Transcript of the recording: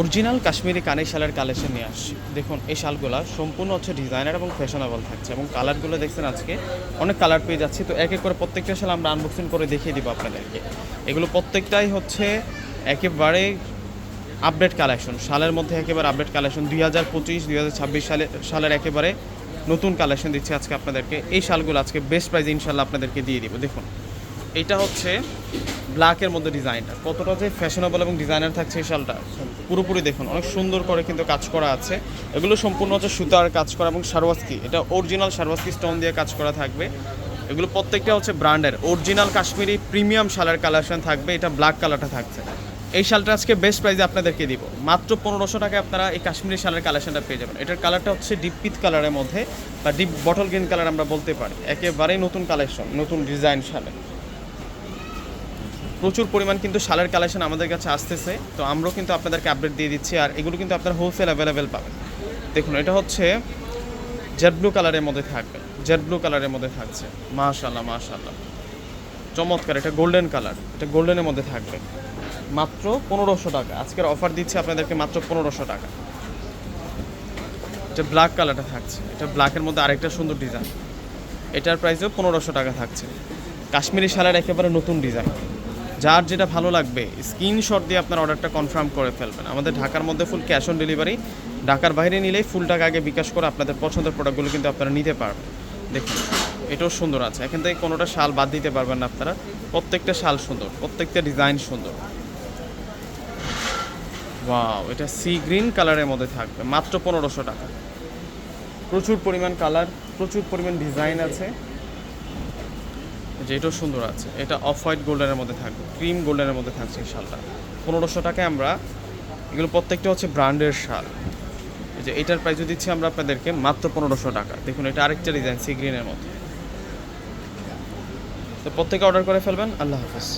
Original Kashmiri কানে শালের collection নিয়ে আসছি। দেখুন, এই শালগুলো সম্পূর্ণ হচ্ছে ডিজাইনার এবং ফ্যাশনেবল থাকছে এবং কালারগুলো দেখছেন আজকে অনেক কালার পেয়ে যাচ্ছি। তো এক এক করে প্রত্যেকটা শাল আমরা আনবক্সিং করে দেখিয়ে দিব আপনাদেরকে। এগুলো প্রত্যেকটাই হচ্ছে একেবারে আপডেট কালেকশন শালের মধ্যে একেবারে আপডেট কালেকশন দুই হাজার পঁচিশ, দুই হাজার ছাব্বিশ সালে সালের একেবারে নতুন কালেকশন দিচ্ছে আজকে আপনাদেরকে। এই শালগুলো আজকে বেস্ট প্রাইজ ইনশাল্লাহ আপনাদেরকে দিয়ে দিব। দেখুন, এটা হচ্ছে ব্ল্যাকের মধ্যে ডিজাইনটা। কতটা যে ফ্যাশনেবল এবং ডিজাইনার থাকছে এই শালটা, পুরোপুরি দেখুন, অনেক সুন্দর করে কিন্তু কাজ করা আছে। এগুলো সম্পূর্ণ হচ্ছে সুতার কাজ করা এবং সারওয়াস্কি, এটা অরিজিনাল সারওয়াস্কি স্টোন দিয়ে কাজ করা থাকবে। এগুলো প্রত্যেকটা হচ্ছে ব্র্যান্ডের অরিজিনাল কাশ্মীরি প্রিমিয়াম শালের কালেকশন থাকবে, এটা ব্ল্যাক কালারটা থাকছে। এই শালটা আজকে বেস্ট প্রাইসে আপনাদেরকে দিব। মাত্র পনেরোশো টাকায় আপনারা এই কাশ্মীরি শালের কালেকশনটা পেয়ে যাবেন। এটার কালারটা হচ্ছে ডিপ পিথ কালারের মধ্যে, বা ডিপ বটল গ্রিন কালার আমরা বলতে পারি। একেবারেই নতুন কালেকশন নতুন ডিজাইন শালের প্রচুর পরিমাণ কিন্তু শালের কালেকশন আমাদের কাছে আসতেছে। তো আমরাও কিন্তু আপনাদেরকে আপডেট দিয়ে দিচ্ছি আর এগুলো কিন্তু আপনার হোলসেল অ্যাভেলেবেল পাবেন। দেখুন, এটা হচ্ছে জেড ব্লু কালারের মধ্যে থাকবে। জেড ব্লু কালারের মধ্যে থাকছে। মাশাল্লাহ মাশাল্লাহ চমৎকার, এটা গোল্ডেন কালার এটা গোল্ডেনের মধ্যে থাকবে। মাত্র পনেরোশো টাকা। আজকের অফার দিচ্ছে আপনাদেরকে মাত্র পনেরোশো টাকা। এটা ব্ল্যাক কালারটা থাকছে। এটা ব্ল্যাকের মধ্যে আরেকটা সুন্দর ডিজাইন এটার প্রাইসও পনেরোশো টাকা থাকছে। কাশ্মীরি শালের একেবারে নতুন ডিজাইন যার যেটা ভালো লাগবে স্ক্রিনশট দিয়ে আপনার অর্ডারটা কনফার্ম করে ফেলবেন। আমাদের ঢাকার মধ্যে ফুল ক্যাশ অন ডেলিভারি ঢাকার বাইরে নিলেই ফুল টাকা আগে বিকাশ করে আপনাদের পছন্দের প্রোডাক্টগুলো কিন্তু আপনারা নিতে পারবেন। দেখুন, এটাও সুন্দর আছে। এখান থেকে কোনোটা শাল বাদ দিতে পারবেন না আপনারা। প্রত্যেকটা শাল সুন্দর, প্রত্যেকটা ডিজাইন সুন্দর। ওয়াও এটা সি গ্রিন কালারের মধ্যে থাকবে, মাত্র পনেরোশো টাকা। প্রচুর পরিমাণ কালার প্রচুর পরিমাণ ডিজাইন আছে। যে এটাও সুন্দর আছে। এটা অফ হোয়াইট গোল্ডেনের মধ্যে থাকবে। ক্রিম গোল্ডেনের মধ্যে থাকছে এই শালটা। পনেরোশো টাকায় আমরা এগুলো প্রত্যেকটা হচ্ছে ব্র্যান্ডের শাল। যে এটার প্রাইসও দিচ্ছি আমরা আপনাদেরকে মাত্র পনেরোশো টাকা। দেখুন, এটা আরেকটা ডিজাইন সি গ্রিনের মধ্যে। তো প্রত্যেকে অর্ডার করে ফেলবেন। আল্লাহ হাফেজ।